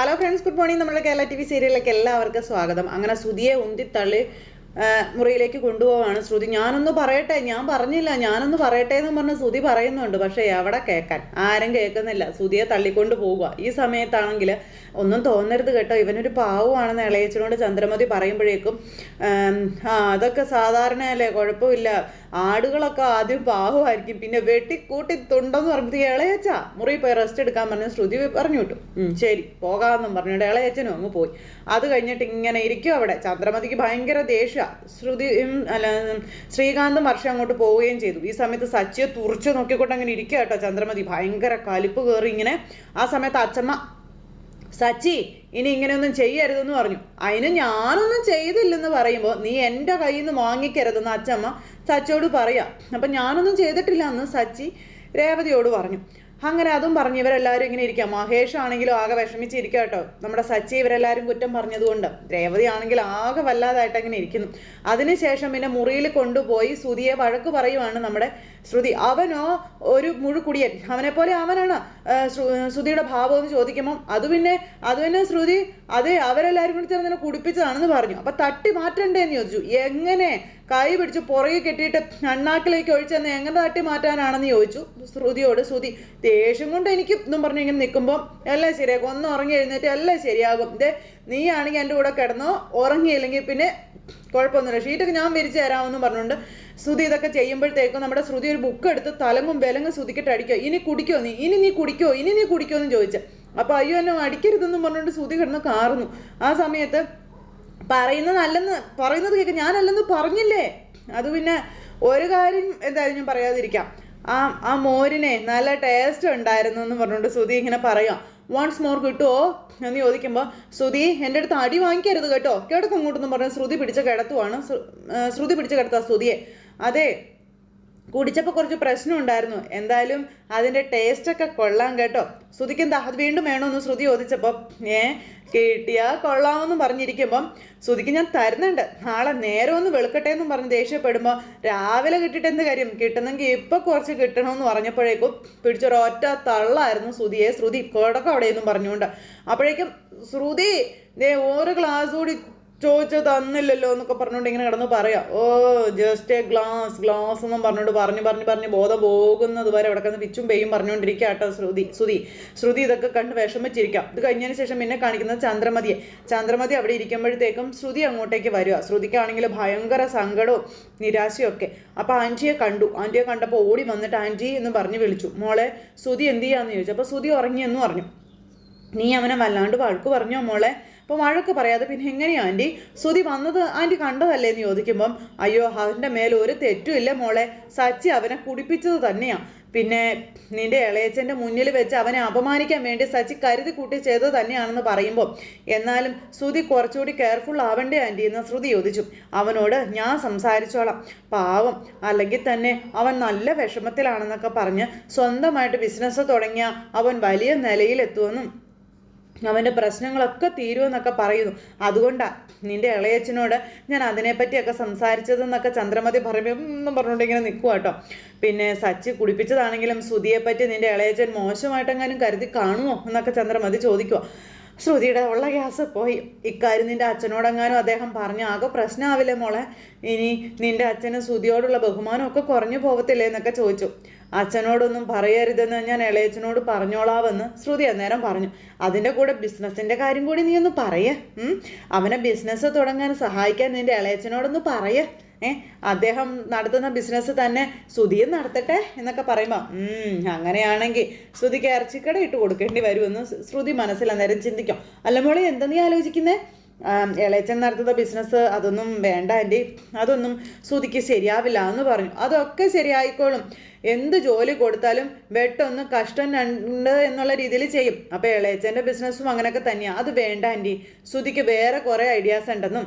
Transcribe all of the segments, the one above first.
Hello friends good morning നമ്മുടെ Kerala T V സീരിയലിലേക്ക് എല്ലാവർക്കും സ്വാഗതം. അങ്ങനെ ശ്രുതിയെ ഉന്തിത്തള്ളി തള്ളി മുറിയിലേക്ക് കൊണ്ടുപോവാണ് ശ്രുതി. ഞാനൊന്ന് പറയട്ടെ? ഞാൻ പറഞ്ഞില്ല. ഞാനൊന്ന് പറയട്ടെ എന്ന് പറഞ്ഞ് ശ്രുതി പറയുന്നുണ്ട്. പക്ഷേ എവിടെ കേൾക്കാൻ ആരും കേൾക്കുന്നില്ല. ശ്രുതിയെ തള്ളിക്കൊണ്ട് പോവുക. ഈ സമയത്താണെങ്കിൽ ഒന്നും തോന്നരുത് കേട്ടോ. ഇവനൊരു പാവമാണെന്ന് ഇളയച്ചനോട് ചന്ദ്രമതി പറയുമ്പോഴേക്കും അതൊക്കെ അതൊക്കെ സാധാരണയല്ലേ? കുഴപ്പമില്ല. ആടുകളൊക്കെ ആദ്യം പാവമായിരിക്കും. പിന്നെ വെട്ടിക്കൂട്ടി തുണ്ടെന്ന് പറഞ്ഞിട്ട് ഇളയച്ച മുറി പോയി റെസ്റ്റ് എടുക്കാൻ പറഞ്ഞ് ശ്രുതി പറഞ്ഞു വിട്ടു. ശരി പോകാമെന്നും പറഞ്ഞിട്ട് ഇളയച്ചനും അങ്ങ് പോയി. അത് കഴിഞ്ഞിട്ട് ഇങ്ങനെ ഇരിക്കും അവിടെ. ചന്ദ്രമതിക്ക് ഭയങ്കര ദേഷ്യ. ശ്രുതി ഉം, അല്ല ശ്രീകാന്തും വർഷം അങ്ങോട്ട് പോവുകയും ചെയ്തു. ഈ സമയത്ത് സച്ചിയെ തുറച്ചു നോക്കിക്കൊണ്ട് അങ്ങനെ ഇരിക്കുക കേട്ടോ ചന്ദ്രമതി. ഭയങ്കര കലിപ്പ് കയറി ഇങ്ങനെ ആ സമയത്ത് അച്ഛമ്മ സച്ചി ഇനി ഇങ്ങനെയൊന്നും ചെയ്യരുതെന്ന് പറഞ്ഞു. അതിന് ഞാനൊന്നും ചെയ്തില്ലെന്ന് പറയുമ്പോൾ നീ എന്റെ കയ്യിൽ നിന്ന് വാങ്ങിക്കരുതെന്ന് അച്ഛമ്മ സച്ചിയോട് പറയാം. അപ്പം ഞാനൊന്നും ചെയ്തിട്ടില്ല എന്ന് സച്ചി രേവതിയോട് പറഞ്ഞു. അങ്ങനെ അതും പറഞ്ഞു ഇവരെല്ലാവരും ഇങ്ങനെ ഇരിക്കാം മഹേഷ് ആണെങ്കിലും ആകെ വിഷമിച്ചിരിക്കുക കേട്ടോ. നമ്മുടെ സച്ചി ഇവരെല്ലാവരും കുറ്റം പറഞ്ഞതുകൊണ്ട്. രേവതി ആണെങ്കിൽ ആകെ വല്ലാതായിട്ട് അങ്ങനെ ഇരിക്കുന്നു. അതിനുശേഷം പിന്നെ മുറിയിൽ കൊണ്ടുപോയി ശ്രുതിയെ വഴക്ക് പറയുവാണ് നമ്മുടെ ശ്രുതി. അവനോ ഒരു മുഴുക്കുടിയൻ അവനെ പോലെ അവനാണ് ശ്രുതിയുടെ ഭാവം എന്ന് ചോദിക്കുമ്പം അത് പിന്നെ അത് പിന്നെ ശ്രുതി അതെ അവരെല്ലാവരും കൂടി ചേർന്ന് എന്നെ കുടിപ്പിച്ചതാണെന്ന് പറഞ്ഞു. അപ്പൊ തട്ടി മാറ്റണ്ടേന്ന് ചോദിച്ചു. എങ്ങനെ കൈ പിടിച്ച് പുറകെ കെട്ടിയിട്ട് അണ്ണാക്കിലേക്ക് ഒഴിച്ചെന്ന് എങ്ങനെ തട്ടി മാറ്റാനാണെന്ന് ചോദിച്ചു. ശ്രുതിയോട് ശ്രുതി ദേഷ്യം കൊണ്ട് എനിക്ക് എന്നും പറഞ്ഞു ഇങ്ങനെ നിൽക്കുമ്പോൾ എല്ലാം ശരിയാകും ഒന്ന് ഉറങ്ങി എഴുന്നേറ്റ് എല്ലാം ശരിയാകും. ഇതേ നീ ആണെങ്കിൽ എന്റെ കൂടെ കിടന്നോ. ഉറങ്ങിയില്ലെങ്കിൽ പിന്നെ കുഴപ്പമൊന്നുമില്ല. ഷീറ്റൊക്കെ ഞാൻ വിരിച്ചു തരാമെന്ന് പറഞ്ഞുകൊണ്ട് ശ്രുതി ഇതൊക്കെ ചെയ്യുമ്പോഴത്തേക്കും നമ്മുടെ ശ്രുതി ഒരു ബുക്ക് എടുത്ത് തലങ്ങും വിലങ്ങും ശ്രുതിക്കിട്ട് അടിക്കുക ഇനി കുടിക്കോ നീ? ഇനി നീ കുടിക്കോ? ഇനി നീ കുടിക്കോ? എന്ന് ചോദിച്ചു. അപ്പോൾ അയ്യോ എന്നെ അടിക്കരുതെന്നും പറഞ്ഞുകൊണ്ട് ശ്രുതി കിടന്ന് കാറുന്നു. ആ സമയത്ത് പറയുന്നത് അല്ലെന്ന് പറയുന്നത് ഞാൻ ഞാനല്ലെന്ന് പറഞ്ഞില്ലേ? അത് പിന്നെ ഒരു കാര്യം എന്തായാലും ഞാൻ പറയാതിരിക്കാം. ആ ആ മോരിനെ നല്ല ടേസ്റ്റ് ഉണ്ടായിരുന്നു എന്ന് പറഞ്ഞുകൊണ്ട് സുധി ഇങ്ങനെ പറയാം. വൺസ് മോർ കിട്ടുമോ എന്ന് ചോദിക്കുമ്പോൾ ശ്രുതി എന്റെ അടുത്ത് അടി വാങ്ങിക്കരുത് കേട്ടോ. കിടക്കും അങ്ങോട്ടെന്ന് പറഞ്ഞ് ശ്രുതി പിടിച്ച കിടത്തുവാണ്. ശ്രു- ശ്രുതി പിടിച്ച കിടത്താ ശ്രുതിയെ അതെ കുടിച്ചപ്പോൾ കുറച്ച് പ്രശ്നം ഉണ്ടായിരുന്നു. എന്തായാലും അതിന്റെ ടേസ്റ്റൊക്കെ കൊള്ളാം കേട്ടോ. ശ്രുതിക്ക് എന്താ അത് വീണ്ടും വേണമെന്ന് ശ്രുതി ചോദിച്ചപ്പോൾ ഏ കിട്ടിയാ കൊള്ളാമെന്ന് പറഞ്ഞിരിക്കുമ്പം ശ്രുതിക്ക് ഞാൻ തരുന്നുണ്ട്. നാളെ നേരെ ഒന്ന് വെളുക്കട്ടെ എന്നും പറഞ്ഞ് ദേഷ്യപ്പെടുമ്പോൾ രാവിലെ കിട്ടിയിട്ട് എന്ത് കാര്യം? കിട്ടുന്നെങ്കിൽ ഇപ്പം കുറച്ച് കിട്ടണമെന്ന് പറഞ്ഞപ്പോഴേക്കും പിടിച്ചൊരൊറ്റ തള്ളായിരുന്നു ശ്രുതിയെ. ശ്രുതി കൊടക്കം അവിടെയെന്നും പറഞ്ഞുകൊണ്ട്. അപ്പോഴേക്കും ശ്രുതി ദേ ഒരു ഗ്ലാസ് കൂടി ചോദിച്ചു തന്നില്ലല്ലോ എന്നൊക്കെ പറഞ്ഞുകൊണ്ട് ഇങ്ങനെ കിടന്ന് പറയാം. Oh just a glass glass എന്നും പറഞ്ഞുകൊണ്ട് പറഞ്ഞു പറഞ്ഞു പറഞ്ഞ് ബോധം പോകുന്നത് വരെ അവിടെ കിടന്ന് പിച്ചും പെയ്യും പറഞ്ഞുകൊണ്ടിരിക്കുക കേട്ടോ ശ്രുതി ശ്രുതി. ശ്രുതി ഇതൊക്കെ കണ്ട് വിഷമിച്ചിരിക്കാം. ഇത് കഴിഞ്ഞതിന് ശേഷം പിന്നെ കാണിക്കുന്നത് ചന്ദ്രമതിയെ. ചന്ദ്രമതി അവിടെ ഇരിക്കുമ്പോഴത്തേക്കും ശ്രുതി അങ്ങോട്ടേക്ക് വരിക. ശ്രുതിക്കാണെങ്കിൽ ഭയങ്കര സങ്കടവും നിരാശയും ഒക്കെ. അപ്പോൾ ആന്റിയെ കണ്ടു. ആന്റിയെ കണ്ടപ്പോൾ ഓടി വന്നിട്ട് ആന്റി എന്ന് പറഞ്ഞ് വിളിച്ചു. മോളെ ശ്രുതി എന്ത് ചെയ്യാന്ന് ചോദിച്ചു. അപ്പോൾ ശ്രുതി ഉറങ്ങിയെന്ന് പറഞ്ഞു. നീ അവനെ വല്ലാണ്ട് വഴക്ക് പറഞ്ഞോ മോളെ? അപ്പോൾ വഴക്ക് പറയാതെ പിന്നെ എങ്ങനെയാ ആന്റി സുതി വന്നത് ആന്റി കണ്ടതല്ലേ എന്ന് ചോദിക്കുമ്പം അയ്യോ അവന്റെ മേലെ ഒരു തെറ്റുമില്ല മോളെ. സച്ചി അവനെ കുടിപ്പിച്ചത് തന്നെയാ. പിന്നെ നിന്റെ ഇളയച്ചന്റെ മുന്നിൽ വെച്ച് അവനെ അപമാനിക്കാൻ വേണ്ടി സച്ചി കരുതി കൂട്ടി ചെയ്തത് തന്നെയാണെന്ന് പറയുമ്പോൾ എന്നാലും ശ്രുതി കുറച്ചുകൂടി കെയർഫുൾ ആവണ്ടേ ആന്റി എന്ന് ശ്രുതി ചോദിച്ചു. അവനോട് ഞാൻ സംസാരിച്ചോളാം. പാവം. അല്ലെങ്കിൽ തന്നെ അവൻ നല്ല വിഷമത്തിലാണെന്നൊക്കെ പറഞ്ഞ് സ്വന്തമായിട്ട് ബിസിനസ് തുടങ്ങിയ അവൻ വലിയ നിലയിലെത്തുമെന്നും അവന്റെ പ്രശ്നങ്ങളൊക്കെ തീരുമെന്നൊക്കെ പറയുന്നു. അതുകൊണ്ടാണ് നിന്റെ ഇളയച്ചനോട് ഞാൻ അതിനെപ്പറ്റിയൊക്കെ സംസാരിച്ചതെന്നൊക്കെ ചന്ദ്രമതി പറയുമ്പോൾ എന്നും പറഞ്ഞുകൊണ്ട് ഇങ്ങനെ നിൽക്കുക കേട്ടോ പിന്നെ സച്ചി കുടിപ്പിച്ചതാണെങ്കിലും ശ്രുതിയെപ്പറ്റി നിന്റെ ഇളയച്ചൻ മോശമായിട്ടെങ്ങാനും കരുതി കാണുമോ എന്നൊക്കെ ചന്ദ്രമതി ചോദിക്കുക ശ്രുതിയുടെ ഉള്ള ഗ്യാസ് പോയി. ഇക്കാര്യം നിന്റെ അച്ഛനോടെങ്ങാനും അദ്ദേഹം പറഞ്ഞു ആകെ പ്രശ്നമാവില്ലേ മോളെ? ഇനി നിന്റെ അച്ഛന് ശ്രുതിയോടുള്ള ബഹുമാനമൊക്കെ കുറഞ്ഞു പോകത്തില്ലേ എന്നൊക്കെ ചോദിച്ചു. അച്ഛനോടൊന്നും പറയരുതെന്ന് ഞാൻ ഇളയച്ചനോട് പറഞ്ഞോളാവെന്ന് ശ്രുതി അന്നേരം പറഞ്ഞു. അതിന്റെ കൂടെ ബിസിനസ്സിന്റെ കാര്യം കൂടി നീ ഒന്ന് പറയേ അവനെ ബിസിനസ് തുടങ്ങാൻ സഹായിക്കാൻ നിന്റെ ഇളയച്ചനോടൊന്ന് പറയേ. അദ്ദേഹം നടത്തുന്ന ബിസിനസ് തന്നെ ശ്രുതിയും നടത്തട്ടെ എന്നൊക്കെ പറയുമ്പോൾ അങ്ങനെയാണെങ്കിൽ ശ്രുതിക്ക് ഇറച്ചിക്കട ഇട്ട് കൊടുക്കേണ്ടി വരുമെന്ന് ശ്രുതി മനസ്സിൽ അന്നേരം ചിന്തിക്കും. അല്ല മോളെ എന്താ നീ ആലോചിക്കുന്നേ? ഇളയച്ചൻ നടത്തുന്ന ബിസിനസ് അതൊന്നും വേണ്ട എന്റെ അതൊന്നും ശ്രുതിക്ക് ശരിയാവില്ല എന്ന് പറഞ്ഞു. അതൊക്കെ ശരിയായിക്കോളും. എന്ത് ജോലി കൊടുത്താലും വെട്ടൊന്ന് കഷ്ടം ഉണ്ട് എന്നുള്ള രീതിയിൽ ചെയ്യും. അപ്പോൾ ഇളയച്ചന്റെ ബിസിനസ്സും അങ്ങനെയൊക്കെ തന്നെയാണ് അത് വേണ്ട ആന്റി. ശ്രുതിക്ക് വേറെ കുറേ ഐഡിയാസ് ഉണ്ടെന്നും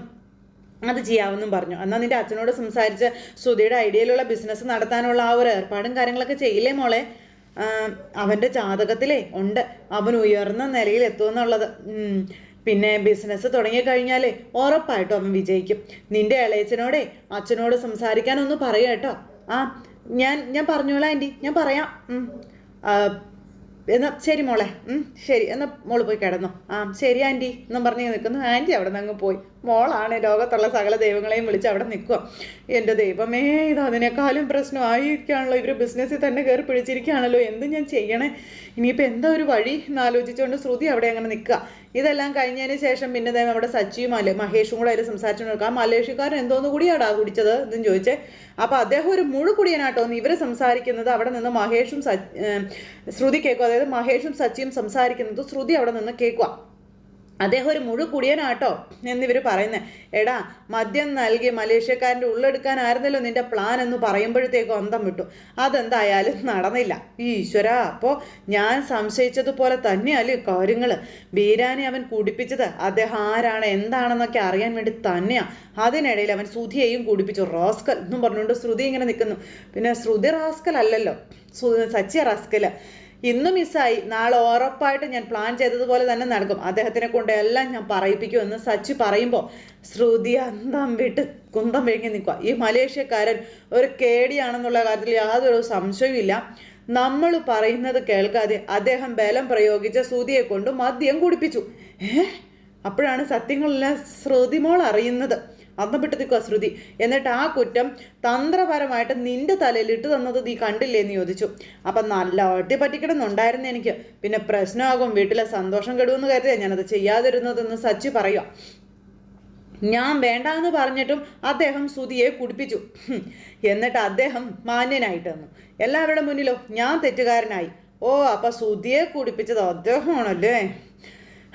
അത് ചെയ്യാമെന്നും പറഞ്ഞു. എന്നാൽ നിന്റെ അച്ഛനോട് സംസാരിച്ച് ശ്രുതിയുടെ ഐഡിയയിലുള്ള ബിസിനസ് നടത്താനുള്ള ആ ഒരു ഏർപ്പാടും കാര്യങ്ങളൊക്കെ ചെയ്യില്ലേ മോളെ? അവന്റെ ജാതകത്തിലേ ഉണ്ട്. അവൻ ഉയർന്ന നിലയിൽ എത്തുമെന്നുള്ളത്. പിന്നെ ബിസിനസ് തുടങ്ങിക്കഴിഞ്ഞാലേ ഉറപ്പായിട്ടും അവൻ വിജയിക്കും. നിന്റെ ഇളയച്ചനോടെ അച്ഛനോട് സംസാരിക്കാനൊന്ന് പറയാം കേട്ടോ. ആ ഞാൻ ഞാൻ പറഞ്ഞോളാം ആന്റി ഞാൻ പറയാം. എന്നാ ശരി മോളെ. ശരി. എന്നാ മോൾ പോയി കിടന്നോ. ആ ശരി ആന്റി എന്നും പറഞ്ഞ് നിൽക്കുന്നു ആന്റി അവിടെ നിന്ന് അങ്ങ് പോയി. മോളാണ് ലോകത്തുള്ള സകല ദൈവങ്ങളെയും വിളിച്ച് അവിടെ നിൽക്കുക. എന്റെ ദൈവമേ ഇത് അതിനേക്കാളും പ്രശ്നമായിരിക്കുകയാണല്ലോ. ഇവർ ബിസിനസ്സിൽ തന്നെ കയറി പിടിച്ചിരിക്കുകയാണല്ലോ. എന്ത് ഞാൻ ചെയ്യണേ? ഇനിയിപ്പോൾ എന്താ ഒരു വഴി? എന്നാലോചിച്ചുകൊണ്ട് ശ്രുതി അവിടെ അങ്ങനെ നിൽക്കുക. ഇതെല്ലാം കഴിഞ്ഞതിന് ശേഷം പിന്നെ ദൈവം അവിടെ സച്ചിയും അല്ലെ മഹേഷും കൂടെ അതിൽ നിൽക്കുക. ആ മലേഷ്യക്കാരൻ എന്തോന്ന് കൂടിയാടാ കുടിച്ചത് എന്നും ചോദിച്ചേ. അപ്പോൾ അദ്ദേഹം ഒരു മുഴുകുടിയനാട്ടോ എന്ന് ഇവർ സംസാരിക്കുന്നത്. അവിടെ നിന്ന് മഹേഷും ശ്രുതി കേൾക്കുക അതായത് മഹേഷും സച്ചിയും സംസാരിക്കുന്നത് ശ്രുതി അവിടെ നിന്ന് കേൾക്കുക. അദ്ദേഹം ഒരു മുഴു കുടിയനാട്ടോ എന്നിവർ പറയുന്നത് എടാ മദ്യം നൽകി മലേഷ്യക്കാരന്റെ ഉള്ളെടുക്കാനായിരുന്നല്ലോ നിന്റെ പ്ലാൻ എന്ന് പറയുമ്പോഴത്തേക്കും അന്തം വിട്ടു. അതെന്തായാലും നടന്നില്ല. ഈശ്വര അപ്പോൾ ഞാൻ സംശയിച്ചതുപോലെ തന്നെയല്ലേ കാര്യങ്ങൾ ബീരാനെ അവൻ കുടിപ്പിച്ചത് അദ്ദേഹം ആരാണ് എന്താണെന്നൊക്കെ അറിയാൻ വേണ്ടി തന്നെയാണ് അതിനിടയിൽ അവൻ ശ്രുതിയെയും കുടിപ്പിച്ചു. റാസ്കൽ എന്നും പറഞ്ഞുകൊണ്ട് ശ്രുതി ഇങ്ങനെ നിൽക്കുന്നു. പിന്നെ ശ്രുതി റാസ്കൽ അല്ലല്ലോ. സച്ചി റാസ്കൽ ഇന്ന് മിസ്സായി. നാളെ ഉറപ്പായിട്ട് ഞാൻ പ്ലാൻ ചെയ്തതുപോലെ തന്നെ നടക്കും. അദ്ദേഹത്തിനെ കൊണ്ട് എല്ലാം ഞാൻ പറയിപ്പിക്കും എന്ന് സച്ചി പറയുമ്പോൾ ശ്രുതി അന്തം വിട്ട് കുന്തം വിഴുങ്ങി നിൽക്കുക ഈ മലേഷ്യക്കാരൻ ഒരു കേടിയാണെന്നുള്ള കാര്യത്തിൽ യാതൊരു സംശയവുമില്ല നമ്മൾ പറയുന്നത് കേൾക്കാതെ അദ്ദേഹം ബലം പ്രയോഗിച്ച ശ്രുതിയെ കൊണ്ട് മദ്യം കുടിപ്പിച്ചു. ഏ? അപ്പോഴാണ് സത്യങ്ങളെല്ലാം ശ്രുതിമോൾ അറിയുന്നത്. നിൽക്കുക ശ്രുതി എന്നിട്ട് ആ കുറ്റം തന്ത്രപരമായിട്ട് നിന്റെ തലയിൽ ഇട്ട് തന്നത് നീ കണ്ടില്ലേ എന്ന് ചോദിച്ചു. അപ്പം നല്ല ഒട്ടി പറ്റിക്കിടന്നുണ്ടായിരുന്നു എനിക്ക്. പിന്നെ പ്രശ്നമാകും വീട്ടിലെ സന്തോഷം കെടുവെന്ന് കരുതിയാ ഞാനത് ചെയ്യാതിരുന്നതെന്ന് സച്ചി പറയുക. ഞാൻ വേണ്ട എന്ന് പറഞ്ഞിട്ടും അദ്ദേഹം സുതിയെ കുടിപ്പിച്ചു. എന്നിട്ട് അദ്ദേഹം മാന്യനായിട്ട് തന്നു എല്ലാവരുടെ മുന്നിലോ ഞാൻ തെറ്റുകാരനായി. ഓ അപ്പൊ സുതിയെ കുടിപ്പിച്ചത് അദ്ദേഹമാണല്ലേ?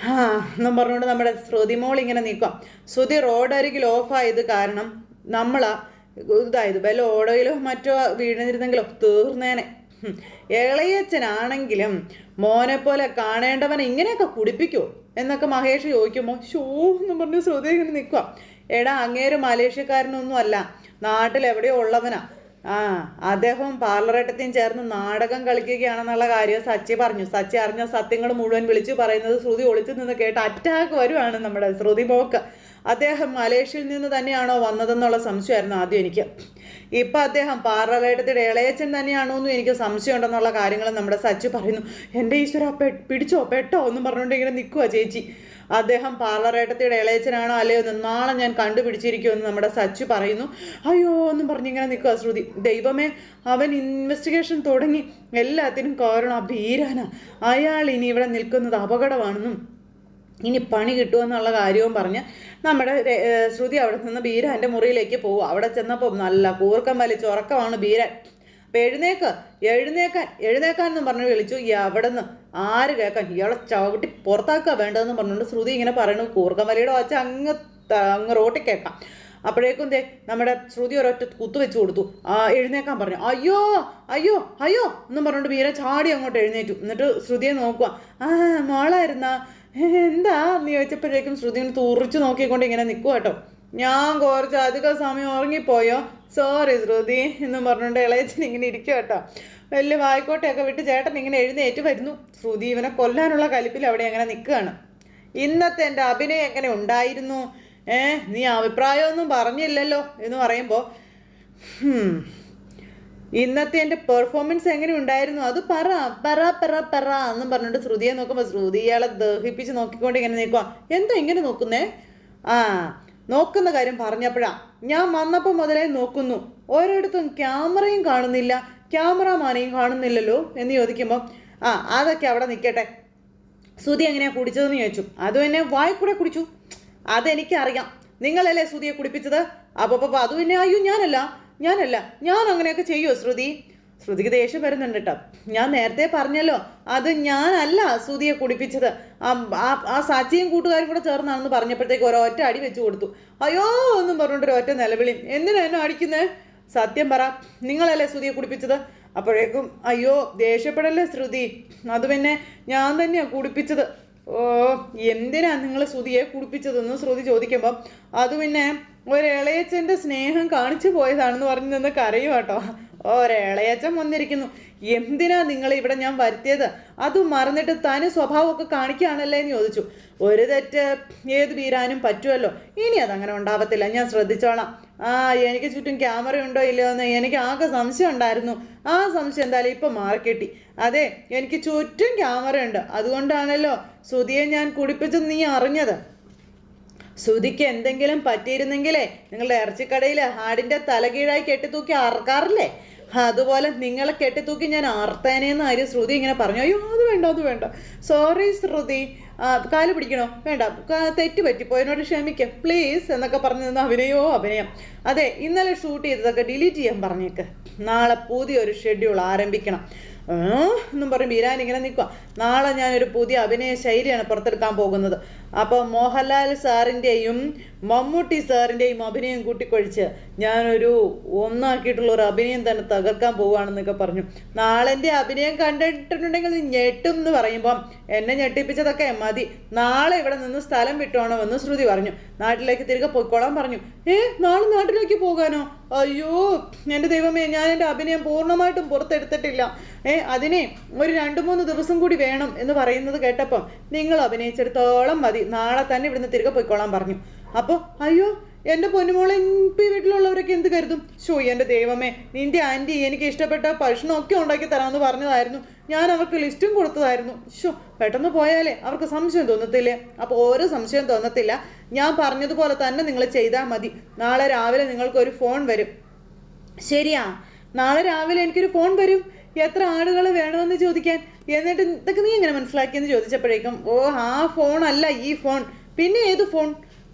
ആ എന്നും പറഞ്ഞുകൊണ്ട് നമ്മുടെ ശ്രുതി മോൾ ഇങ്ങനെ നീക്കാം ശ്രുതി റോഡരികിൽ ഓഫായത് കാരണം നമ്മളാ ഇതായത് വല്ല ഓടയിലോ മറ്റോ വീണിരുന്നെങ്കിലോ തീർന്നേനെ. ഹും. ഇളയച്ചനാണെങ്കിലും മോനെ പോലെ കാണേണ്ടവനെ ഇങ്ങനെയൊക്കെ കുടിപ്പിക്കോ? എന്നൊക്കെ മഹേഷ് ചോദിക്കുമ്പോൾ ഷൂ എന്ന് പറഞ്ഞ് ശ്രുതി ഇങ്ങനെ നിൽക്കുക. എടാ അങ്ങേര് മലേഷ്യക്കാരനൊന്നും അല്ല നാട്ടിൽ എവിടെയോ ഉള്ളവനാ. ആ അദ്ദേഹം പാർലറേട്ടത്തെയും ചേർന്ന് നാടകം കളിക്കുകയാണെന്നുള്ള കാര്യം സച്ചി പറഞ്ഞു. സച്ചി അറിഞ്ഞ സത്യങ്ങൾ മുഴുവൻ വിളിച്ചു പറയുന്നത് ശ്രുതി ഒളിച്ചു നിന്ന് കേട്ട് അറ്റാക്ക് വരുവാണ് നമ്മുടെ ശ്രുതി പോക്ക് അദ്ദേഹം മലേഷ്യയിൽ നിന്ന് തന്നെയാണോ വന്നതെന്നുള്ള സംശയമായിരുന്നു ആദ്യം എനിക്ക്. ഇപ്പം അദ്ദേഹം പാർലറേട്ടത്തിയുടെ ഇളയച്ചൻ തന്നെയാണോ എന്നും എനിക്ക് സംശയമുണ്ടെന്നുള്ള കാര്യങ്ങൾ നമ്മുടെ സച്ചു പറയുന്നു. എന്റെ ഈശ്വര പിടിച്ചോ പെട്ടോ എന്നും പറഞ്ഞുകൊണ്ട് ഇങ്ങനെ നിൽക്കുക ചേച്ചി. അദ്ദേഹം പാർലറേട്ടത്തിയുടെ ഇളയച്ചനാണോ അല്ലയോ എന്ന് നാളെ ഞാൻ കണ്ടുപിടിച്ചിരിക്കുമെന്ന് നമ്മുടെ സച്ചു പറയുന്നു. അയ്യോ എന്നും പറഞ്ഞിങ്ങനെ നിൽക്കുക ശ്രുതി. ദൈവമേ അവൻ ഇൻവെസ്റ്റിഗേഷൻ തുടങ്ങി. എല്ലാത്തിനും കാരണം ആ ഭീരാന. അയാൾ ഇനി ഇവിടെ നിൽക്കുന്നത് അപകടമാണെന്നും ഇനി പണി കിട്ടുമെന്നുള്ള കാര്യവും പറഞ്ഞ് നമ്മുടെ ശ്രുതി അവിടെ നിന്ന് ബീരാന്റെ മുറിയിലേക്ക് പോകും അവിടെ ചെന്നപ്പോൾ നല്ല കൂർക്കം വലിച്ച് ഉറക്കമാണ് ബീരാൻ. അപ്പം എഴുന്നേക്ക് എഴുന്നേക്കാൻ എഴുന്നേക്കാൻ എന്ന് പറഞ്ഞ് വിളിച്ചു. അവിടെ നിന്ന് ആര് കേൾക്കാൻ? ഇയാളെ ചവിട്ടി പുറത്താക്കുക വേണ്ടതെന്ന് പറഞ്ഞുകൊണ്ട് ശ്രുതി ഇങ്ങനെ പറയുന്നു കൂർക്കം വലിയുടെ വച്ച അങ്ങ് അങ്ങ് റോട്ടിൽ കേൾക്കാം. അപ്പോഴേക്കും ദേ നമ്മുടെ ശ്രുതി ഒരൊറ്റ കുത്തു വെച്ച് കൊടുത്തു. ആ എഴുന്നേക്കാൻ പറഞ്ഞു. അയ്യോ അയ്യോ അയ്യോ എന്നും പറഞ്ഞുകൊണ്ട് ബീര ചാടി അങ്ങോട്ട് എഴുന്നേറ്റു. എന്നിട്ട് ശ്രുതിയെ നോക്കുക ആ മോളായിരുന്നാ? എന്താ എന്ന് ചോദിച്ചപ്പോഴേക്കും ശ്രുതി ഒന്ന് തുറിച്ച് നോക്കിക്കൊണ്ട് ഇങ്ങനെ നിൽക്കുക കേട്ടോ. ഞാൻ കുറച്ച് അധികം സമയം ഉറങ്ങിപ്പോയോ? സോറി ശ്രുതി എന്നും പറഞ്ഞുകൊണ്ട് ഇളയച്ചൻ ഇങ്ങനെ ഇരിക്കുക കേട്ടോ. വലിയ വായിക്കോട്ടയൊക്കെ വിട്ട് ചേട്ടൻ ഇങ്ങനെ എഴുന്നേറ്റ് വരുന്നു. ശ്രുതി ഇവനെ കൊല്ലാനുള്ള കലിപ്പിൽ അവിടെ അങ്ങനെ നിൽക്കുകയാണ്. ഇന്നത്തെ എന്റെ അഭിനയം എങ്ങനെ ഉണ്ടായിരുന്നു? ഏ നീ അഭിപ്രായമൊന്നും പറഞ്ഞില്ലല്ലോ എന്ന് പറയുമ്പോൾ ഇന്നത്തെ എന്റെ പെർഫോമൻസ് എങ്ങനെ ഉണ്ടായിരുന്നു? അത് പറ പറ പറ പറ എന്നും പറഞ്ഞിട്ട് ശ്രുതിയെ നോക്കുമ്പോൾ ശ്രുതി ഇയാളെ ദഹിപ്പിച്ച് നോക്കിക്കൊണ്ട് ഇങ്ങനെ നിൽക്കുക എന്താ ഇങ്ങനെ നോക്കുന്നേ? ആ നോക്കുന്ന കാര്യം പറഞ്ഞപ്പോഴാ. ഞാൻ വന്നപ്പോൾ മുതലേ നോക്കുന്നു. ഓരോരുത്തും ക്യാമറയും കാണുന്നില്ല. ക്യാമറമാനെയും കാണുന്നില്ലല്ലോ എന്ന് ചോദിക്കുമ്പോൾ ആ അതൊക്കെ അവിടെ നിൽക്കട്ടെ. ശ്രുതി എങ്ങനെയാ കുടിച്ചതെന്ന് ചോദിച്ചു. അതും എന്നെ വായിക്കൂടെ കുടിച്ചു. അതെനിക്കറിയാം. നിങ്ങളല്ലേ ശ്രുതിയെ കുടിപ്പിച്ചത്? അപ്പോൾ അപ്പോൾ അതും എന്നെ അയ്യോ ഞാനല്ല. ഞാനല്ല ഞാൻ അങ്ങനെയൊക്കെ ചെയ്യുമോ ശ്രുതി? ശ്രുതിക്ക് ദേഷ്യം വരുന്നുണ്ട് കേട്ടോ. ഞാൻ നേരത്തെ പറഞ്ഞല്ലോ അത് ഞാനല്ല ശ്രുതിയെ കുടിപ്പിച്ചത്. ആ സച്ചിയും കൂട്ടുകാരും കൂടെ ചേർന്നാണെന്ന് പറഞ്ഞപ്പോഴത്തേക്ക് ഒരൊറ്റ അടി വെച്ച് കൊടുത്തു. അയ്യോ എന്നും പറഞ്ഞുകൊണ്ട് ഒരൊറ്റ നിലവിളി. എന്തിനാ എന്നെ അടിക്കുന്നേ? സത്യം പറ നിങ്ങളല്ലേ ശ്രുതിയെ കുടിപ്പിച്ചത്? അപ്പോഴേക്കും അയ്യോ ദേഷ്യപ്പെടല്ലേ ശ്രുതി? അത് പിന്നെ ഞാൻ തന്നെയാണ് കുടിപ്പിച്ചത്. ഓ എന്തിനാ നിങ്ങൾ ശ്രുതിയെ കുടിപ്പിച്ചതെന്ന് ശ്രുതി ചോദിക്കുമ്പം അത് പിന്നെ ഒരു ഇളയച്ചന്റെ സ്നേഹം കാണിച്ചു പോയതാണെന്ന് പറഞ്ഞ് നിന്ന് കരയും കേട്ടോ. ഒരിളയച്ചൻ വന്നിരിക്കുന്നു. എന്തിനാ നിങ്ങൾ ഇവിടെ ഞാൻ വരുത്തിയത്? അതും മറന്നിട്ട് തന് സ്വഭാവമൊക്കെ കാണിക്കുകയാണല്ലേ എന്ന് ചോദിച്ചു. ഒരു തെറ്റ് ഏത് വീരാനും പറ്റുമല്ലോ? ഇനി അതങ്ങനെ ഉണ്ടാവത്തില്ല. ഞാൻ ശ്രദ്ധിച്ചോളാം. ആ എനിക്ക് ചുറ്റും ക്യാമറ ഉണ്ടോ ഇല്ലയോ എന്ന് എനിക്ക് ആകെ സംശയം ഉണ്ടായിരുന്നു. ആ സംശയം എന്തായാലും ഇപ്പം മാറിക്കിട്ടി അതെ എനിക്ക് ചുറ്റും ക്യാമറ ഉണ്ട്. അതുകൊണ്ടാണല്ലോ സുതിയെ ഞാൻ കുടിപ്പിച്ചു നീ അറിഞ്ഞത്. സുധിക്ക് എന്തെങ്കിലും പറ്റിയിരുന്നെങ്കിലേ നിങ്ങളുടെ ഇറച്ചിക്കടയിൽ ആടിന്റെ തലകീഴായി കെട്ടിത്തൂക്കി അറക്കാറില്ലേ? അതുപോലെ നിങ്ങളെ കെട്ടിത്തൂക്കി ഞാൻ ആർത്തേനേന്ന് ആര് ശ്രുതി ഇങ്ങനെ പറഞ്ഞു. അയ്യോ അത് വേണ്ട അത് വേണ്ട. സോറി ശ്രുതി. കാൽ പിടിക്കണോ? വേണ്ട. തെറ്റ് തെറ്റ് പറ്റിപ്പോയതിനോട് ക്ഷമിക്കാം. പ്ലീസ് എന്നൊക്കെ പറഞ്ഞു നിന്ന് അഭിനയോ അഭിനയം. അതെ ഇന്നലെ ഷൂട്ട് ചെയ്തതൊക്കെ ഡിലീറ്റ് ചെയ്യാൻ പറഞ്ഞേക്ക്. നാളെ പുതിയൊരു ഷെഡ്യൂൾ ആരംഭിക്കണം. എന്നും പറയും ബീരാൻ ഇങ്ങനെ നിൽക്കുക നാളെ ഞാനൊരു പുതിയ അഭിനയ ശൈലിയാണ് പുറത്തെടുക്കാൻ പോകുന്നത്. അപ്പോൾ മോഹൻലാൽ സാറിന്റെയും മമ്മൂട്ടി സാറിന്റെയും അഭിനയം കൂട്ടിക്കൊഴിച്ച് ഞാനൊരു ഒന്നാക്കിയിട്ടുള്ള ഒരു അഭിനയം തന്നെ തകർക്കാൻ പോവുകയാണെന്നൊക്കെ പറഞ്ഞു. നാളെ അഭിനയം കണ്ടിട്ടുണ്ടെങ്കിൽ ഞെട്ടും എന്ന് പറയുമ്പം എന്നെ ഞെട്ടിപ്പിച്ചതൊക്കെ മതി. നാളെ ഇവിടെ നിന്ന് സ്ഥലം വിട്ടോണമെന്ന് ശ്രുതി പറഞ്ഞു. നാട്ടിലേക്ക് തിരികെ പോയിക്കോളാൻ പറഞ്ഞു. ഏ നാളെ നാട്ടിലേക്ക് പോകാനോ? അയ്യോ എന്റെ ദൈവമേ ഞാൻ എന്റെ അഭിനയം പൂർണമായിട്ടും പുറത്തെടുത്തിട്ടില്ല. ഏ അതിനെ ഒരു രണ്ട് മൂന്ന് ദിവസം കൂടി വേണം എന്ന് പറയുന്നത് കേട്ടപ്പം നിങ്ങൾ അഭിനയിച്ചിടത്തോളം മതി. നാളെ തന്നെ ഇവിടുന്ന് തിരികെ പോയിക്കോളാൻ പറഞ്ഞു. അപ്പോൾ അയ്യോ എന്റെ പൊന്നുമോളെ ഇപ്പം ഈ വീട്ടിലുള്ളവരൊക്കെ കരുതും. ഷോ എന്റെ ദൈവമേ നിന്റെ ആന്റി എനിക്ക് ഇഷ്ടപ്പെട്ട ഭക്ഷണമൊക്കെ ഉണ്ടാക്കി തരാമെന്ന് പറഞ്ഞതായിരുന്നു. ഞാൻ അവർക്ക് ലിസ്റ്റും കൊടുത്തതായിരുന്നു. ഷോ പെട്ടെന്ന് പോയാലേ അവർക്ക് സംശയം തോന്നത്തില്ലേ? അപ്പോൾ ഓരോ സംശയം തോന്നത്തില്ല. ഞാൻ പറഞ്ഞതുപോലെ തന്നെ നിങ്ങൾ ചെയ്താൽ മതി. നാളെ രാവിലെ നിങ്ങൾക്കൊരു ഫോൺ വരും. ശരിയാ നാളെ രാവിലെ എനിക്കൊരു ഫോൺ വരും. എത്ര ആളുകൾ വേണമെന്ന് ചോദിക്കാൻ. എന്നിട്ട് ഇതൊക്കെ നീ എങ്ങനെ മനസ്സിലാക്കിയെന്ന് ചോദിച്ചപ്പോഴേക്കും ഓ ആ ഫോൺ അല്ല ഈ ഫോൺ. പിന്നെ ഏത് ഫോൺ?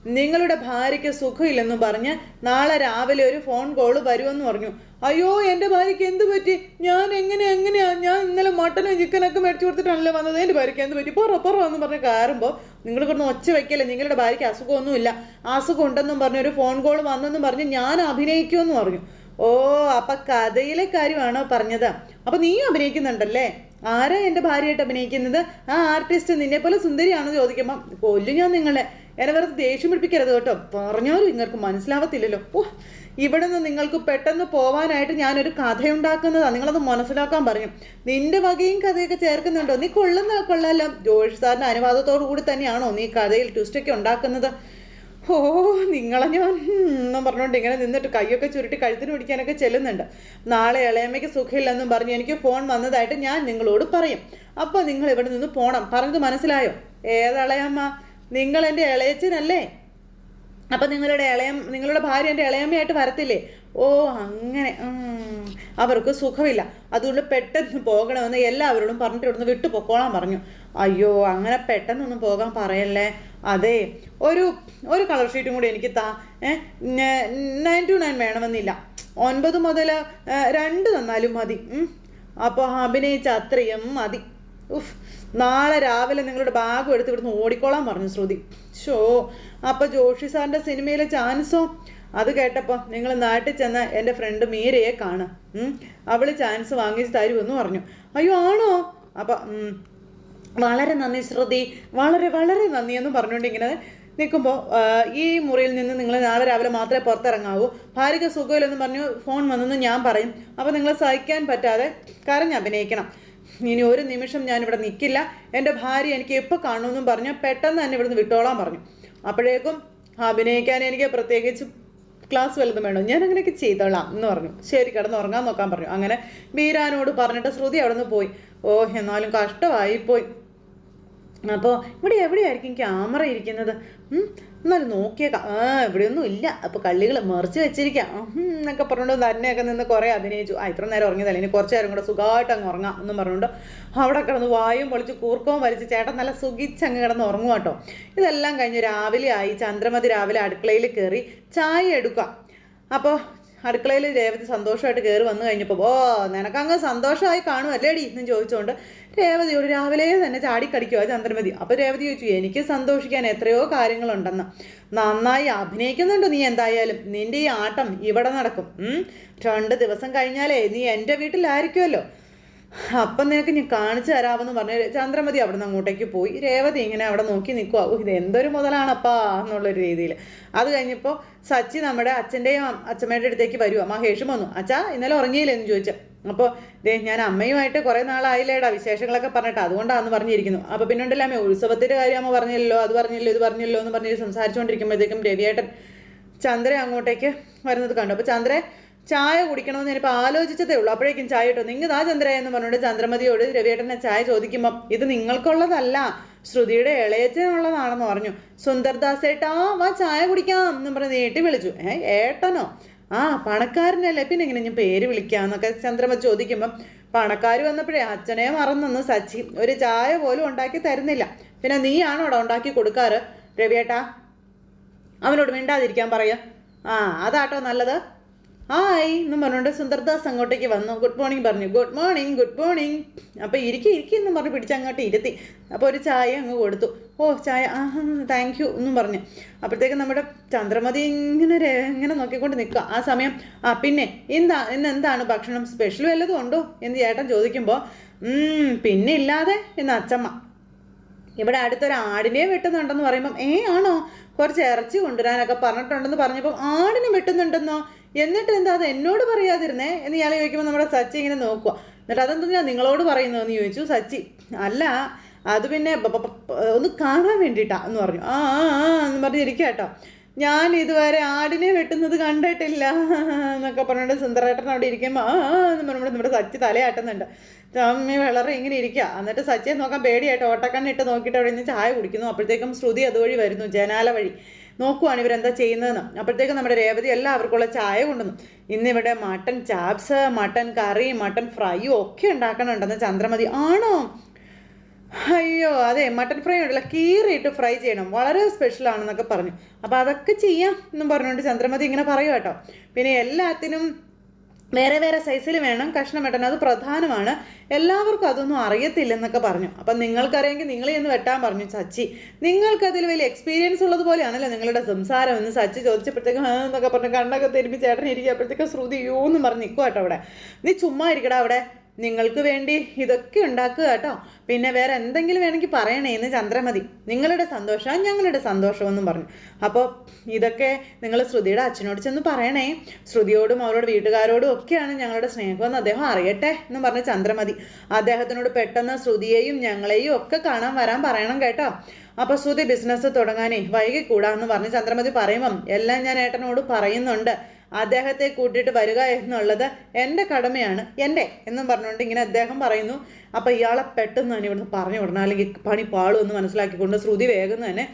നിങ്ങളുടെ ഭാര്യയ്ക്ക് സുഖമില്ലെന്ന് പറഞ്ഞ് നാളെ രാവിലെ ഒരു ഫോൺ കോൾ വരുമെന്ന് പറഞ്ഞു. അയ്യോ എന്റെ ഭാര്യയ്ക്ക് എന്ത് പറ്റി? ഞാൻ എങ്ങനെ എങ്ങനെയാ? ഞാൻ ഇന്നലെ മട്ടനും ചിക്കനൊക്കെ മേടിച്ചു കൊടുത്തിട്ടാണല്ലോ വന്നത്. എന്റെ ഭാര്യയ്ക്ക് എന്ത് പറ്റി? പറ പറ എന്ന് പറഞ്ഞ് കയറുമ്പോൾ നിങ്ങൾ ഒച്ച വെക്കല്ലേ? നിങ്ങളുടെ ഭാര്യയ്ക്ക് അസുഖമൊന്നുമില്ല. അസുഖം ഉണ്ടെന്നും പറഞ്ഞ് ഒരു ഫോൺ കോൾ വന്നെന്നും പറഞ്ഞ് ഞാൻ അഭിനയിക്കുമെന്ന് പറഞ്ഞു. ഓ അപ്പൊ കഥയിലെ കാര്യമാണോ പറഞ്ഞത്? അപ്പൊ നീ അഭിനയിക്കുന്നുണ്ടല്ലേ? ആരാ എന്റെ ഭാര്യയായിട്ട് അഭിനയിക്കുന്നത്? ആ ആർട്ടിസ്റ്റ് നിന്നെ പോലെ സുന്ദരിയാണെന്ന് ചോദിക്കുമ്പോൾ കൊല്ലു ഞാൻ നിങ്ങളെ. എന്നെ വെറുതെ ദേഷ്യം പിടിപ്പിക്കരുത് കേട്ടോ. പറഞ്ഞാലും നിങ്ങൾക്ക് മനസ്സിലാവത്തില്ലല്ലോ. ഓ ഇവിടെ നിന്ന് നിങ്ങൾക്ക് പെട്ടെന്ന് പോവാനായിട്ട് ഞാനൊരു കഥയുണ്ടാക്കുന്നതാണ് നിങ്ങളത് മനസ്സിലാക്കാൻ പറഞ്ഞു. നിന്റെ വകയും കഥയൊക്കെ ചേർക്കുന്നുണ്ടോ? നീ കൊള്ളുന്ന കൊള്ളാലോ ജോഷി സാറിന്റെ അനുവാദത്തോടു കൂടി തന്നെയാണോ നീ കഥയിൽ ട്വിസ്റ്റൊക്കെ ഉണ്ടാക്കുന്നത്? ഓ നിങ്ങളെ ഞാൻ എന്നും പറഞ്ഞുകൊണ്ട് ഇങ്ങനെ നിന്നിട്ട് കൈയൊക്കെ ചുരുട്ടി കഴുത്തിന് പിടിക്കാനൊക്കെ ചെല്ലുന്നുണ്ട്. നാളെ ഇളയമ്മയ്ക്ക് സുഖമില്ലെന്നും പറഞ്ഞ് എനിക്ക് ഫോൺ വന്നതായിട്ട് ഞാൻ നിങ്ങളോട് പറയും. അപ്പോൾ നിങ്ങൾ ഇവിടെ നിന്ന് പോണം. പറഞ്ഞത് മനസ്സിലായോ? ഏതളയമ്മ നിങ്ങൾ എന്റെ ഇളയച്ചനല്ലേ? അപ്പം നിങ്ങളുടെ ഇളയം നിങ്ങളുടെ ഭാര്യ എന്റെ ഇളയമ്മയായിട്ട് വരത്തില്ലേ? ഓ അങ്ങനെ അവർക്ക് സുഖമില്ല. അതുകൊണ്ട് പെട്ടെന്ന് പോകണമെന്ന് എല്ലാവരോടും പറഞ്ഞിട്ട് ഇവിടുന്ന് വിട്ടു പൊക്കോളാൻ പറഞ്ഞു. അയ്യോ അങ്ങനെ പെട്ടെന്നൊന്നും പോകാൻ പറയല്ലേ? അതെ ഒരു ഒരു കളർ ഷീറ്റും കൂടി എനിക്ക് താ നയൻ ടു നയൻ വേണമെന്നില്ല. ഒൻപത് മുതൽ രണ്ട് തന്നാലും മതി. അപ്പോൾ അഭിനയിച്ച അത്രയും മതി. ഉഫ് നാളെ രാവിലെ നിങ്ങളുടെ ബാഗും എടുത്ത് ഇവിടുന്ന് ഓടിക്കോളാൻ പറഞ്ഞു ശ്രുതി. ഷോ അപ്പോൾ ജോഷി സാറിന്റെ സിനിമയിലെ ചാൻസോ? അത് കേട്ടപ്പോൾ നിങ്ങൾ നാട്ടിൽ ചെന്ന എന്റെ ഫ്രണ്ട് മീരയെ കാണാം അവൾ ചാൻസ് വാങ്ങിച്ച് തരുമെന്ന് പറഞ്ഞു. അയ്യോ ആണോ? അപ്പം വളരെ നന്ദി ശ്രുതി. വളരെ വളരെ നന്ദി എന്ന് പറഞ്ഞുകൊണ്ട് ഇങ്ങനെ നിൽക്കുമ്പോൾ ഈ മുറിയിൽ നിന്ന് നിങ്ങൾ നാളെ രാവിലെ മാത്രമേ പുറത്തിറങ്ങാവൂ. ഭാര്യയ്ക്ക് സുഖമില്ലെന്ന് പറഞ്ഞു ഫോൺ വന്നെന്ന് ഞാൻ പറയും. അപ്പോൾ നിങ്ങൾ സഹിക്കാൻ പറ്റാതെ കരഞ്ഞ് അഭിനയിക്കണം. ഇനി ഒരു നിമിഷം ഞാനിവിടെ നിൽക്കില്ല എന്റെ ഭാര്യ എനിക്ക് എപ്പോൾ കാണുമെന്നും പറഞ്ഞു പെട്ടെന്ന് തന്നെ ഇവിടുന്ന് വിട്ടോളാൻ പറഞ്ഞു. അപ്പോഴേക്കും അഭിനയിക്കാൻ എനിക്ക് പ്രത്യേകിച്ച് ക്ലാസ് വല്ലതും വേണോ? ഞാൻ അങ്ങനെയൊക്കെ ചെയ്തോളാം എന്ന് പറഞ്ഞു. ശരി കിടന്ന് ഉറങ്ങാൻ നോക്കാൻ പറഞ്ഞു. അങ്ങനെ ബീരാനോട് പറഞ്ഞിട്ട് ശ്രുതി അവിടെ നിന്ന് പോയി. ഓ എന്നാലും കഷ്ടമായിപ്പോയി. അപ്പോൾ ഇവിടെ എവിടെയായിരിക്കും ക്യാമറ ഇരിക്കുന്നത്? എന്നാലും നോക്കിയേക്കാം. ആ ഇവിടെയൊന്നും ഇല്ല. അപ്പോൾ കള്ളികൾ മറിച്ച് വെച്ചിരിക്കാം. എന്നൊക്കെ പറഞ്ഞുകൊണ്ട് തന്നെയൊക്കെ നിന്ന് കുറേ അഭിനയിച്ചു. ആ ഇത്ര നേരം ഉറങ്ങിയതല്ല. ഇനി കുറച്ച് നേരം കൂടെ സുഖമായിട്ട് അങ്ങ് ഉറങ്ങാം എന്നും പറഞ്ഞുകൊണ്ട് അവിടെ കിടന്ന് വായും പൊളിച്ച് കൂർക്കവും വലിച്ച് ചേട്ടൻ നല്ല സുഖിച്ചങ്ങ് കിടന്ന് ഉറങ്ങും കേട്ടോ. ഇതെല്ലാം കഴിഞ്ഞ് രാവിലെ ആയി. ചന്ദ്രമതി രാവിലെ അടുക്കളയിൽ കയറി ചായ എടുക്കാം. അപ്പോൾ അടുക്കളയിൽ രേവതി സന്തോഷമായിട്ട് കയറി വന്നു കഴിഞ്ഞപ്പോൾ ഓ നിനക്കങ്ങ് സന്തോഷമായി കാണുമല്ലേടി എന്നും ചോദിച്ചുകൊണ്ട് രേവതിയോട് രാവിലെ തന്നെ ചാടിക്കടിക്കുക ചന്ദ്രമതി. അപ്പോൾ രേവതി ചോദിച്ചു എനിക്ക് സന്തോഷിക്കാൻ എത്രയോ കാര്യങ്ങളുണ്ടെന്ന്. നന്നായി അഭിനയിക്കുന്നുണ്ട് നീ എന്തായാലും. നിന്റെ ഈ ആട്ടം ഇവിടെ നടക്കും. രണ്ട് ദിവസം കഴിഞ്ഞാലേ നീ എന്റെ വീട്ടിലായിരിക്കുമല്ലോ അപ്പം നിനക്ക് ഞാൻ കാണിച്ചു തരാമെന്ന് പറഞ്ഞ് ചന്ദ്രമതി അവിടെ നിന്ന് അങ്ങോട്ടേക്ക് പോയി. രേവതി ഇങ്ങനെ അവിടെ നോക്കി നിൽക്കുക ഓ ഇത് എന്തൊരു മുതലാണപ്പാ എന്നുള്ളൊരു രീതിയിൽ. അത് കഴിഞ്ഞപ്പോൾ സച്ചി നമ്മുടെ അച്ഛന്റെയും അച്ഛമ്മയുടെ അടുത്തേക്ക് വരുക മഹേഷും വന്നു. അച്ഛാ ഇന്നലെ ഉറങ്ങിയില്ലേ? എന്ന് ചോദിച്ചു. അപ്പോൾ ദേ ഞാൻ അമ്മയുമായിട്ട് കുറേ നാളായില്ലേടാ വിശേഷങ്ങളൊക്കെ പറഞ്ഞിട്ട്. അതുകൊണ്ടാണെന്ന് പറഞ്ഞിരിക്കുന്നു. അപ്പോൾ പിന്നെ ഉണ്ടല്ലോ അമ്മ ഉത്സവത്തിന്റെ കാര്യം അമ്മ പറഞ്ഞല്ലോ അത് പറഞ്ഞല്ലോ ഇത് പറഞ്ഞല്ലോ എന്ന് പറഞ്ഞ് സംസാരിച്ചുകൊണ്ടിരിക്കുമ്പോഴത്തേക്കും രവിയേട്ടൻ ചന്ദ്ര അങ്ങോട്ടേക്ക് വരുന്നത് കണ്ടു. അപ്പോൾ ചന്ദ്ര ചായ കുടിക്കണമെന്ന് ഞാനിപ്പോൾ ആലോചിച്ചതേ ഉള്ളൂ. അപ്പോഴേക്കും ചായ ഇട്ടു നിങ്ങൾ ആ ചന്ദ്ര എന്ന് പറഞ്ഞുകൊണ്ട് ചന്ദ്രമതിയോട് രവിയേട്ടനെ ചായ ചോദിക്കുമ്പം ഇത് നിങ്ങൾക്കുള്ളതല്ല ശ്രുതിയുടെ ഇളയച്ചനുള്ളതാണെന്ന് പറഞ്ഞു. സുന്ദർദാസേട്ടാ വാ ചായ കുടിക്കാം എന്ന് പറഞ്ഞ് നീട്ടി വിളിച്ചു. ഏ ഏട്ടനോ? ആ പണക്കാരനല്ലേ. പിന്നെ ഇങ്ങനെ ഞാൻ പേര് വിളിക്കാന്നൊക്കെ ചന്ദ്രമതി ചോദിക്കുമ്പം പണക്കാർ വന്നപ്പോഴേ അച്ഛനെ മറന്നൊന്ന് സച്ചി ഒരു ചായ പോലും ഉണ്ടാക്കി തരുന്നില്ല. പിന്നെ നീയാണോടാ ഉണ്ടാക്കി കൊടുക്കാറ്? രവിയേട്ടാ അവനോട് മിണ്ടാതിരിക്കാൻ പറയുക ആ അതാട്ടോ നല്ലത്. ഹായ് എന്നും പറഞ്ഞുകൊണ്ട് സുന്ദർദാസ് അങ്ങോട്ടേക്ക് വന്നു. ഗുഡ് മോർണിംഗ് പറഞ്ഞു. ഗുഡ് മോർണിംഗ് ഗുഡ് മോർണിംഗ് അപ്പോൾ ഇരിക്കും ഇരിക്കും എന്നും പറഞ്ഞ് പിടിച്ച് അങ്ങോട്ട് ഇരുത്തി. അപ്പോൾ ഒരു ചായ അങ്ങ് കൊടുത്തു. ഓ ചായ ആ താങ്ക് യു എന്നും പറഞ്ഞു. അപ്പോഴത്തേക്കും നമ്മുടെ ചന്ദ്രമതി ഇങ്ങനെ ഇങ്ങനെ നോക്കിക്കൊണ്ട് നിൽക്കുക. ആ സമയം ആ പിന്നെ എന്താ ഇന്ന് എന്താണ് ഭക്ഷണം? സ്പെഷ്യൽ വല്ലതും ഉണ്ടോ? എന്ന് ചേട്ടൻ ചോദിക്കുമ്പോൾ "ഉം, പിന്നെ ഇല്ലാതെ? എന്ന് അച്ചമ്മ. ഇവിടെ അടുത്തൊരു ആടിനെ വെട്ടുന്നുണ്ടെന്ന് പറയുമ്പം ഏ ആണോ? കുറച്ച് ഇറച്ചി കൊണ്ടുവരാനൊക്കെ പറഞ്ഞിട്ടുണ്ടെന്ന് പറഞ്ഞപ്പം ആടിനെ വെട്ടുന്നുണ്ടെന്നോ? എന്നിട്ട് എന്താ അത് എന്നോട് പറയാതിരുന്നേ? എന്ന് ഇയാൾ ചോദിക്കുമ്പോൾ നമ്മുടെ സച്ചി ഇങ്ങനെ നോക്കുക എന്നിട്ട് അതെന്താ നിങ്ങളോട് പറയുന്നു എന്ന് ചോദിച്ചു. സച്ചി അല്ല അത് പിന്നെ ഒന്ന് കാണാൻ വേണ്ടിയിട്ടാ എന്ന് പറഞ്ഞു. ആ ആ എന്ന് പറഞ്ഞിരിക്കുക കേട്ടോ. ഞാൻ ഇതുവരെ ആടിനെ വെട്ടുന്നത് കണ്ടിട്ടില്ല എന്നൊക്കെ പറഞ്ഞിട്ട് സുന്ദരേട്ടൻ അവിടെ ഇരിക്കുമ്പോൾ ആ ആ എന്ന് പറഞ്ഞുകൊണ്ട് നമ്മുടെ സച്ചി തലയാട്ടുന്നുണ്ട്. അമ്മ വളരെ ഇങ്ങനെ ഇരിക്കുക എന്നിട്ട് സച്ചിയെ നോക്കാൻ പേടിയായിട്ട് ഓട്ടക്കണ്ണിട്ട് നോക്കിയിട്ട് അവിടെ നിന്ന് ചായ കുടിക്കുന്നു. അപ്പോഴത്തേക്കും ശ്രുതി അതുവഴി വരുന്നു ജനാല വഴി. നോക്കുവാണ് ഇവരെന്താ ചെയ്യുന്നതെന്ന്. അപ്പോഴത്തേക്കും നമ്മുടെ രേവതി എല്ലാവർക്കുള്ള ചായ കൊണ്ടുവന്നു. ഇന്നിവിടെ mutton chops mutton curry mutton ഫ്രൈയും ഒക്കെ ഉണ്ടാക്കണുണ്ടെന്ന് ചന്ദ്രമതി. ആണോ? അയ്യോ അതെ മട്ടൻ ഫ്രൈ ഉണ്ടല്ലോ. കീറിയിട്ട് ഫ്രൈ ചെയ്യണം. വളരെ സ്പെഷ്യൽ ആണെന്നൊക്കെ പറഞ്ഞു. അപ്പോൾ അതൊക്കെ ചെയ്യാം എന്നും പറഞ്ഞുകൊണ്ട് ചന്ദ്രമതി ഇങ്ങനെ പറയും കേട്ടോ. പിന്നെ എല്ലാത്തിനും വേറെ വേറെ സൈസിൽ വേണം കഷ്ണം വെട്ടണം അത് പ്രധാനമാണ്. എല്ലാവർക്കും അതൊന്നും അറിയത്തില്ലെന്നൊക്കെ പറഞ്ഞു. അപ്പം നിങ്ങൾക്കറിയാമെങ്കിൽ നിങ്ങൾ ഇന്ന് വെട്ടാൻ പറഞ്ഞു സച്ചി. നിങ്ങൾക്കതിൽ വലിയ എക്സ്പീരിയൻസ് ഉള്ളത് പോലെയാണല്ലോ നിങ്ങളുടെ സംസാരം എന്ന് സച്ചി ചോദിച്ചപ്പോഴത്തേക്കും എന്നൊക്കെ പറഞ്ഞു. കണ്ണൊക്കെ തിരുമ്പി ചേട്ടൻ ഇരിക്കുമ്പോഴത്തേക്കും ശ്രുതി യോ എന്ന് പറഞ്ഞ് അവിടെ. നീ ചുമ്മാ ഇരിക്കടാ അവിടെ. നിങ്ങൾക്ക് വേണ്ടി ഇതൊക്കെ ഉണ്ടാക്കുക കേട്ടോ. പിന്നെ വേറെ എന്തെങ്കിലും വേണമെങ്കിൽ പറയണേ എന്ന് ചന്ദ്രമതി. നിങ്ങളുടെ സന്തോഷം ഞങ്ങളുടെ സന്തോഷം എന്നും പറഞ്ഞു. അപ്പോൾ ഇതൊക്കെ നിങ്ങൾ ശ്രുതിയുടെ അച്ഛനോട് ചെന്ന് പറയണേ. ശ്രുതിയോടും അവരുടെ വീട്ടുകാരോടും ഒക്കെയാണ് ഞങ്ങളുടെ സ്നേഹമെന്ന് അദ്ദേഹം അറിയട്ടെ എന്ന് പറഞ്ഞ ചന്ദ്രമതി. അദ്ദേഹത്തിനോട് പെട്ടെന്ന് ശ്രുതിയെയും ഞങ്ങളെയും ഒക്കെ കാണാൻ വരാൻ പറയണം കേട്ടോ. അപ്പോൾ ശ്രുതി ബിസിനസ് തുടങ്ങാനേ വൈകി കൂടാന്ന് പറഞ്ഞ് ചന്ദ്രമതി പറയുമ്പം എല്ലാം ഞാൻ ഏട്ടനോട് പറയുന്നുണ്ട്. അദ്ദേഹത്തെ കൂട്ടിയിട്ട് വരിക എന്നുള്ളത് എന്റെ കടമയാണ് എന്റെ എന്നും പറഞ്ഞുകൊണ്ട് ഇങ്ങനെ അദ്ദേഹം പറയുന്നു. അപ്പോൾ ഇയാളെ പെട്ടെന്ന് തന്നെ ഇവിടുന്ന് പറഞ്ഞു വിടണം. അല്ലെങ്കിൽ പണി പാളും എന്ന് മനസ്സിലാക്കിക്കൊണ്ട് ശ്രുതി വേഗം തന്നെ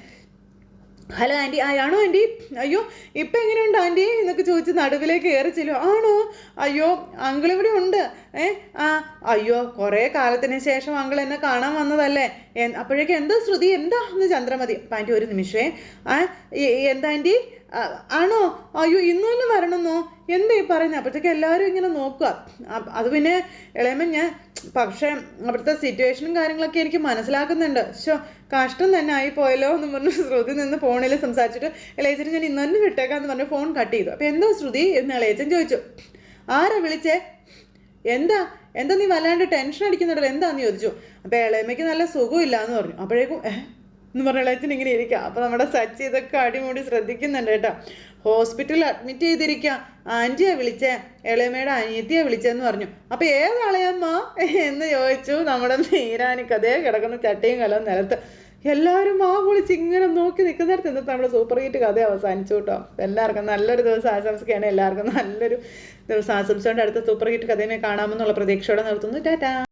ഹലോ ആന്റി ആണോ ആന്റി? അയ്യോ ഇപ്പം എങ്ങനെയുണ്ട് ആന്റി? എന്നൊക്കെ ചോദിച്ച് നടുവിലേക്ക് കയറി ചെല്ലും ആണോ? അയ്യോ അങ്കിൾ ഇവിടെ ഉണ്ട്. ഏ? ആ അയ്യോ കുറേ കാലത്തിന് ശേഷം അങ്കിൾ എന്നെ കാണാൻ വന്നതല്ലേ. അപ്പോഴേക്കും എന്താ ശ്രുതി എന്താ എന്ന് ചന്ദ്രമതി? അപ്പം ആന്റി ഒരു നിമിഷമേ. ആ എന്താ ആന്റി ആണോ? അയ്യോ ഇന്ന് തന്നെ വരണമെന്നോ? എന്താ ഈ പറയുന്നത് അപ്പോഴത്തേക്ക് എല്ലാവരും ഇങ്ങനെ നോക്കുക. അത് പിന്നെ ഇളയമ്മ ഞാൻ പക്ഷേ അവിടുത്തെ സിറ്റുവേഷനും കാര്യങ്ങളൊക്കെ എനിക്ക് മനസ്സിലാക്കുന്നുണ്ട്. ഷോ കഷ്ടം തന്നെ ആയി പോയല്ലോ എന്ന് പറഞ്ഞ് ശ്രുതി നിന്ന് ഫോണിൽ സംസാരിച്ചിട്ട് ഇളയച്ചൻ ഞാൻ ഇന്ന് തന്നെ വിട്ടേക്കാന്ന് പറഞ്ഞ് ഫോൺ കട്ട് ചെയ്തു. അപ്പോൾ എന്താ ശ്രുതി? എന്ന് ഇളയച്ചൻ ചോദിച്ചു. ആരാ വിളിച്ചേ? എന്താ? എന്താ നീ വല്ലാണ്ട് ടെൻഷൻ അടിക്കുന്നുണ്ടല്ലോ? എന്താന്ന് ചോദിച്ചു? അപ്പോൾ ഇളയമ്മയ്ക്ക് നല്ല സുഖമില്ല എന്ന് പറഞ്ഞു. അപ്പോഴേക്കും എന്ന് പറഞ്ഞ ഇളയത്തിന് ഇങ്ങനെ ഇരിക്കുക അപ്പോൾ നമ്മുടെ സച്ചി ഇതൊക്കെ അടിമുടി ശ്രദ്ധിക്കുന്നുണ്ട് കേട്ടോ. ഹോസ്പിറ്റലിൽ അഡ്മിറ്റ് ചെയ്തിരിക്കുക ആന്റിയെ വിളിച്ചേ. ഇളയമ്മയുടെ അനിയത്തിയെ വിളിച്ചെന്ന് പറഞ്ഞു. അപ്പോൾ ഏതാളയമ്മ എന്ന് ചോദിച്ചു നമ്മുടെ നീരാനിക്കതേ കിടക്കുന്ന ചട്ടയും കലം നിലത്ത്. എല്ലാവരും ആ വിളിച്ച് ഇങ്ങനെ നോക്കി നിൽക്കുന്നിടത്ത് എന്നിട്ട് നമ്മുടെ സൂപ്പർ ഹിറ്റ് കഥ അവസാനിച്ചു കേട്ടോ. എല്ലാവർക്കും നല്ലൊരു ദിവസം ആശംസിക്കുകയാണ്. എല്ലാവർക്കും നല്ലൊരു ദിവസം ആശംസിച്ചുകൊണ്ട് അടുത്ത സൂപ്പർ ഹിറ്റ് കഥയെ കാണാമെന്നുള്ള പ്രതീക്ഷയോടെ നിർത്തുന്നു. ടാറ്റാ.